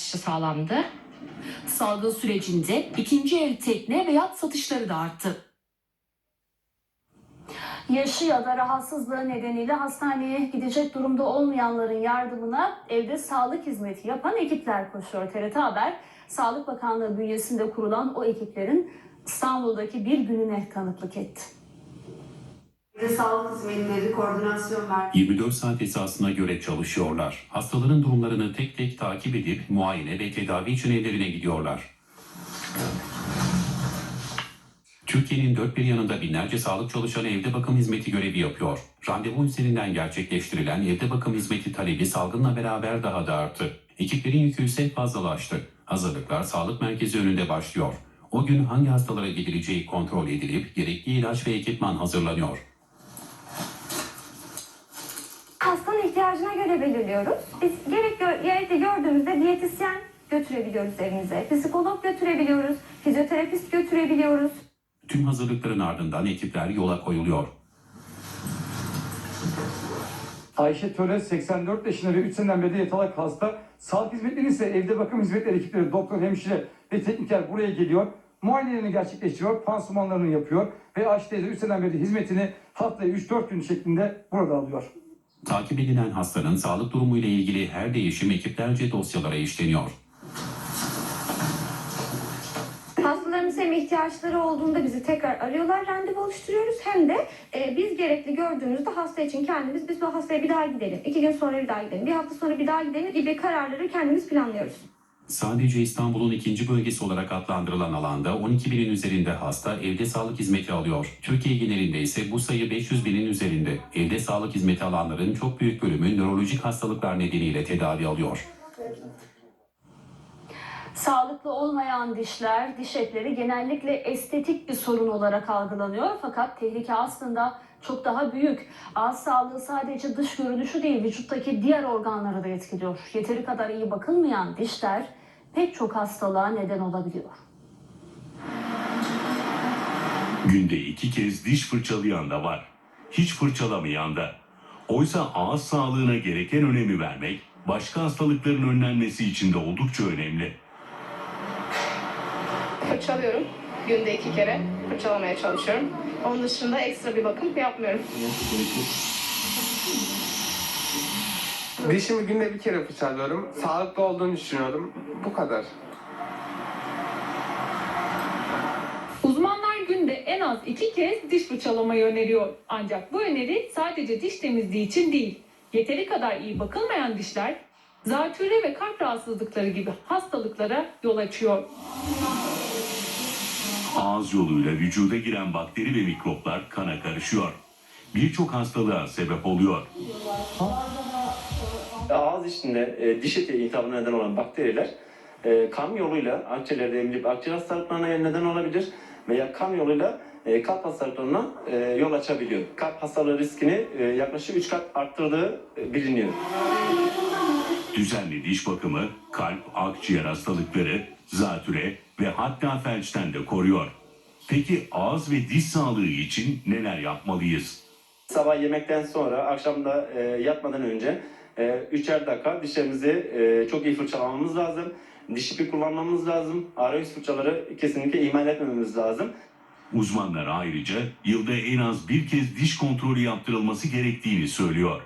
sağlandı. Salgın sürecinde ikinci el tekne ve yat satışları da arttı. Yaşı ya da rahatsızlığı nedeniyle hastaneye gidecek durumda olmayanların yardımına evde sağlık hizmeti yapan ekipler koşuyor. TRT Haber, Sağlık Bakanlığı bünyesinde kurulan o ekiplerin İstanbul'daki bir gününe tanıklık etti. Evde sağlık hizmetleri, koordinasyon ver. 24 saat esasına göre çalışıyorlar. Hastaların durumlarını tek tek takip edip muayene ve tedavi için evlerine gidiyorlar. Türkiye'nin dört bir yanında binlerce sağlık çalışanı evde bakım hizmeti görevi yapıyor. Randevu üzerinden gerçekleştirilen evde bakım hizmeti talebi salgınla beraber daha da arttı. Ekiplerin yükü ise fazlalaştı. Hazırlıklar sağlık merkezi önünde başlıyor. O gün hangi hastalara gidileceği kontrol edilip gerekli ilaç ve ekipman hazırlanıyor. Hastanın ihtiyacına göre belirliyoruz. Biz gerek gerekli gördüğümüzde diyetisyen götürebiliyoruz evimize. Psikolog götürebiliyoruz. Fizyoterapist götürebiliyoruz. Tüm hazırlıkların ardından ekipler yola koyuluyor. Ayşe Töre 84 yaşında ve 3 seneden beri yatalak hasta. Sağlık hizmetleri ise evde bakım hizmetleri ekipleri, doktor, hemşire ve tekniker buraya geliyor. Muayenelerini gerçekleştiriyor, pansumanlarını yapıyor ve Ayşe teyze 3 seneden beri hizmetini haftaya 3-4 gün şeklinde burada alıyor. Takip edilen hastanın sağlık durumuyla ilgili her değişim ekiplerce dosyalara işleniyor. Hastalarımız hem ihtiyaçları olduğunda bizi tekrar arıyorlar, randevu oluşturuyoruz. Hem de e, biz gerekli gördüğümüzde hasta için kendimiz biz bu hastaya bir daha gidelim. iki gün sonra bir daha gidelim, bir hafta sonra bir daha gidelim gibi kararları kendimiz planlıyoruz. Sadece İstanbul'un ikinci bölgesi olarak adlandırılan alanda 12 binin üzerinde hasta evde sağlık hizmeti alıyor. Türkiye genelinde ise bu sayı 500 binin üzerinde. Evde sağlık hizmeti alanların çok büyük bölümü nörolojik hastalıklar nedeniyle tedavi alıyor. Sağlıklı olmayan dişler, diş etleri genellikle estetik bir sorun olarak algılanıyor. Fakat tehlike aslında çok daha büyük. Ağız sağlığı sadece dış görünüşü değil, vücuttaki diğer organları da etkiliyor. Yeteri kadar iyi bakılmayan dişler pek çok hastalığa neden olabiliyor. Günde iki kez diş fırçalayan da var. Hiç fırçalamayan da. Oysa ağız sağlığına gereken önemi vermek, başka hastalıkların önlenmesi için de oldukça önemli. Fırçalıyorum. Günde iki kere fırçalamaya çalışıyorum. Onun dışında ekstra bir bakım yapmıyorum. Dişimi günde bir kere fırçalıyorum. Sağlıklı olduğunu düşünüyorum. Bu kadar. Uzmanlar günde en az iki kez diş fırçalamayı öneriyor. Ancak bu öneri sadece diş temizliği için değil. Yeteri kadar iyi bakılmayan dişler zatürre ve kalp rahatsızlıkları gibi hastalıklara yol açıyor. Ağız yoluyla vücuda giren bakteri ve mikroplar kana karışıyor. Birçok hastalığa sebep oluyor. Ağız içinde e, diş eti iltihabına neden olan bakteriler e, kan yoluyla akciğerlerde emilip akciğer hastalıklarına neden olabilir veya kan yoluyla e, kalp hastalıklarına e, yol açabiliyor. Kalp hastalığı riskini e, yaklaşık 3 kat arttırdığı e, biliniyor. Düzenli diş bakımı, kalp, akciğer hastalıkları, zatüre ve hatta felçten de koruyor. Peki ağız ve diş sağlığı için neler yapmalıyız? Sabah yemekten sonra, akşamda e, yatmadan önce e, üçer dakika dişlerimizi e, çok iyi fırçalamamız lazım. Diş ipi kullanmamız lazım. Arayüz fırçaları kesinlikle ihmal etmememiz lazım. Uzmanlar ayrıca yılda en az bir kez diş kontrolü yaptırılması gerektiğini söylüyor.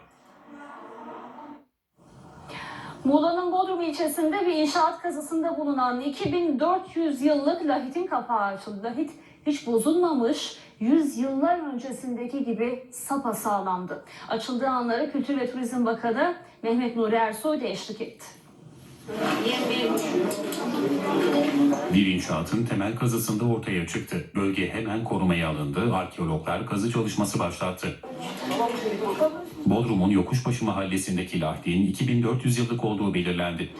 Muğla'nın Bodrum ilçesinde bir inşaat kazısında bulunan 2400 yıllık lahitin kapağı açıldı. Lahit hiç bozulmamış, 100 yıllar öncesindeki gibi sapasağlamdı. Açıldığı anlara Kültür ve Turizm Bakanı Mehmet Nuri Ersoy da eşlik etti. Bir inşaatın temel kazısında ortaya çıktı. Bölge hemen korumaya alındı. Arkeologlar kazı çalışması başlattı. Bodrum'un Yokuşbaşı mahallesindeki Lahdi'nin 2400 yıllık olduğu belirlendi.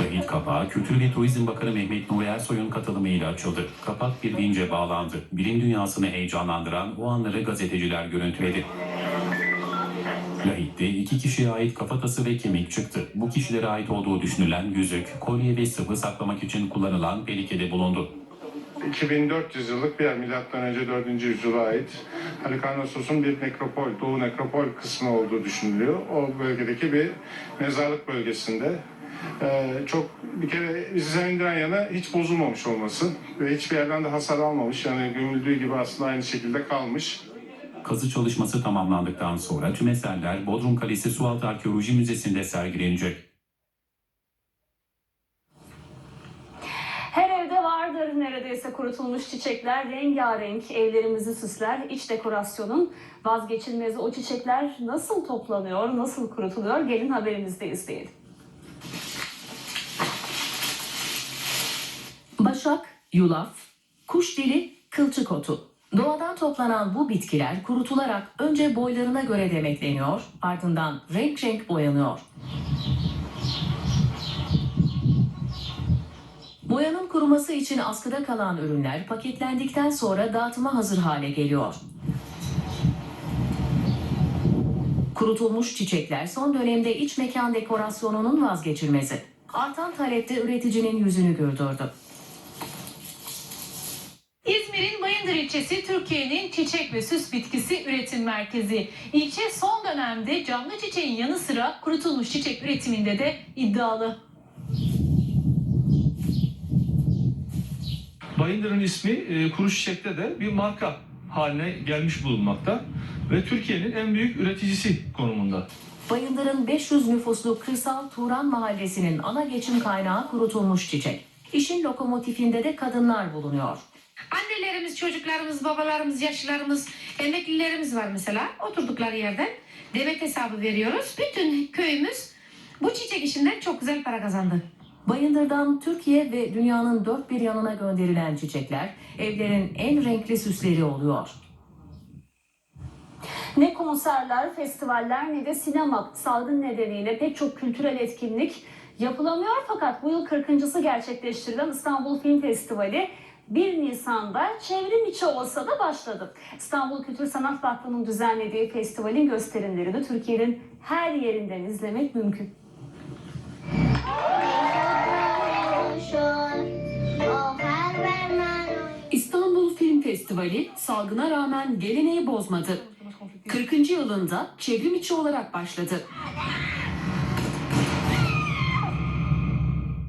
Lahit kapağı Kültür ve Turizm Bakanı Mehmet Nuri Ersoy'un katılımıyla açıldı. Kapak bir vince bağlandı. Bilim dünyasını heyecanlandıran o anları gazeteciler görüntüledi. Lahit'te iki kişiye ait kafatası ve kemik çıktı. Bu kişilere ait olduğu düşünülen yüzük, kolye ve sıvı saklamak için kullanılan pelikede bulundu. 2400 yıllık bir yer, milattan önce 4. yüzyıla ait. Halikarnassos'un bir nekropol, Doğu nekropol kısmı olduğu düşünülüyor. O bölgedeki bir mezarlık bölgesinde Ee, çok bir kere bizi sevindiren yana hiç bozulmamış olması ve hiçbir yerden de hasar almamış. Yani gömüldüğü gibi aslında aynı şekilde kalmış. Kazı çalışması tamamlandıktan sonra tüm eserler Bodrum Kalesi Sualtı Arkeoloji Müzesi'nde sergilenecek. Her evde vardır neredeyse kurutulmuş çiçekler, rengarenk evlerimizi süsler. İç dekorasyonun vazgeçilmezi o çiçekler nasıl toplanıyor, nasıl kurutuluyor? Gelin haberimizde izleyelim. Başak, yulaf, kuş dili, kılçık otu. Doğadan toplanan bu bitkiler kurutularak önce boylarına göre demetleniyor, ardından renk renk boyanıyor. Boyanın kuruması için askıda kalan ürünler paketlendikten sonra dağıtıma hazır hale geliyor. Kurutulmuş çiçekler son dönemde iç mekan dekorasyonunun vazgeçilmezi. Artan talepte üreticinin yüzünü güldürdü. Bayındır ilçesi Türkiye'nin çiçek ve süs bitkisi üretim merkezi. İlçe son dönemde canlı çiçeğin yanı sıra kurutulmuş çiçek üretiminde de iddialı. Bayındır'ın ismi e, kuru çiçekte de bir marka haline gelmiş bulunmakta ve Türkiye'nin en büyük üreticisi konumunda. Bayındır'ın 500 nüfuslu kırsal Turan mahallesinin ana geçim kaynağı kurutulmuş çiçek. İşin lokomotifinde de kadınlar bulunuyor. Annelerimiz, çocuklarımız, babalarımız, yaşlılarımız, emeklilerimiz var mesela. Oturdukları yerden demet hesabı veriyoruz. Bütün köyümüz bu çiçek işinden çok güzel para kazandı. Bayındır'dan Türkiye ve dünyanın dört bir yanına gönderilen çiçekler evlerin en renkli süsleri oluyor. Ne konserler, festivaller ne de sinema salgın nedeniyle pek çok kültürel etkinlik yapılamıyor. Fakat bu yıl 40.sı gerçekleştirilen İstanbul Film Festivali 1 Nisan'da çevrim içi olsa da başladı. İstanbul Kültür Sanat Vakfı'nın düzenlediği festivalin gösterimlerini Türkiye'nin her yerinden izlemek mümkün. İstanbul Film Festivali salgına rağmen geleneği bozmadı. 40. yılında çevrim içi olarak başladı.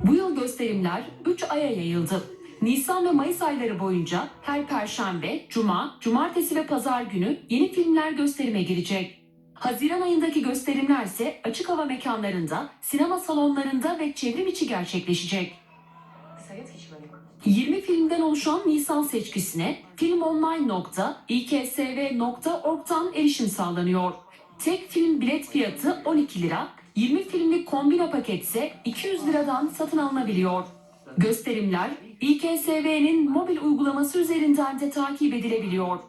Bu yıl gösterimler 3 aya yayıldı. Nisan ve Mayıs ayları boyunca her perşembe, cuma, cumartesi ve pazar günü yeni filmler gösterime girecek. Haziran ayındaki gösterimler ise açık hava mekanlarında, sinema salonlarında ve çevrim içi gerçekleşecek. 20 filmden oluşan Nisan seçkisine filmonline.iksv.org'dan erişim sağlanıyor. Tek film bilet fiyatı 12 lira, 20 filmlik kombino paket ise 200 liradan satın alınabiliyor. Gösterimler İKSV'nin mobil uygulaması üzerinden de takip edilebiliyor.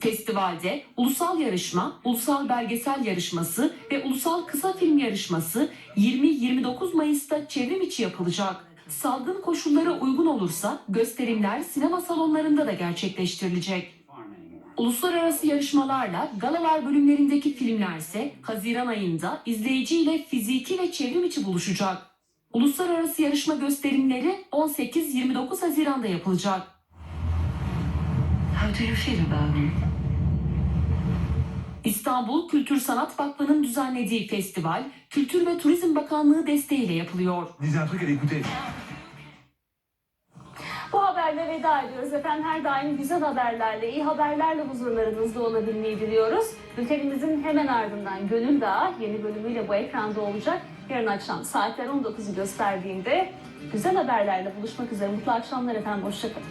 Festivalde ulusal yarışma, ulusal belgesel yarışması ve ulusal kısa film yarışması 20-29 Mayıs'ta çevrim içi yapılacak. Salgın koşullara uygun olursa gösterimler sinema salonlarında da gerçekleştirilecek. Uluslararası yarışmalarla galalar bölümlerindeki filmler ise Haziran ayında izleyiciyle fiziki ve çevrim içi buluşacak. Uluslararası yarışma gösterimleri 18-29 Haziran'da yapılacak. İstanbul Kültür Sanat Vakfı'nın düzenlediği festival, Kültür ve Turizm Bakanlığı desteğiyle yapılıyor. Bu haberle veda ediyoruz efendim. Her daim güzel haberlerle, iyi haberlerle huzurlarınızda olabilmeyi diliyoruz. Bültenimizin hemen ardından Gönül Dağı yeni bölümüyle bu ekranda olacak. Yarın akşam saatler 19'u gösterdiğinde güzel haberlerle buluşmak üzere. Mutlu akşamlar efendim. Hoşçakalın.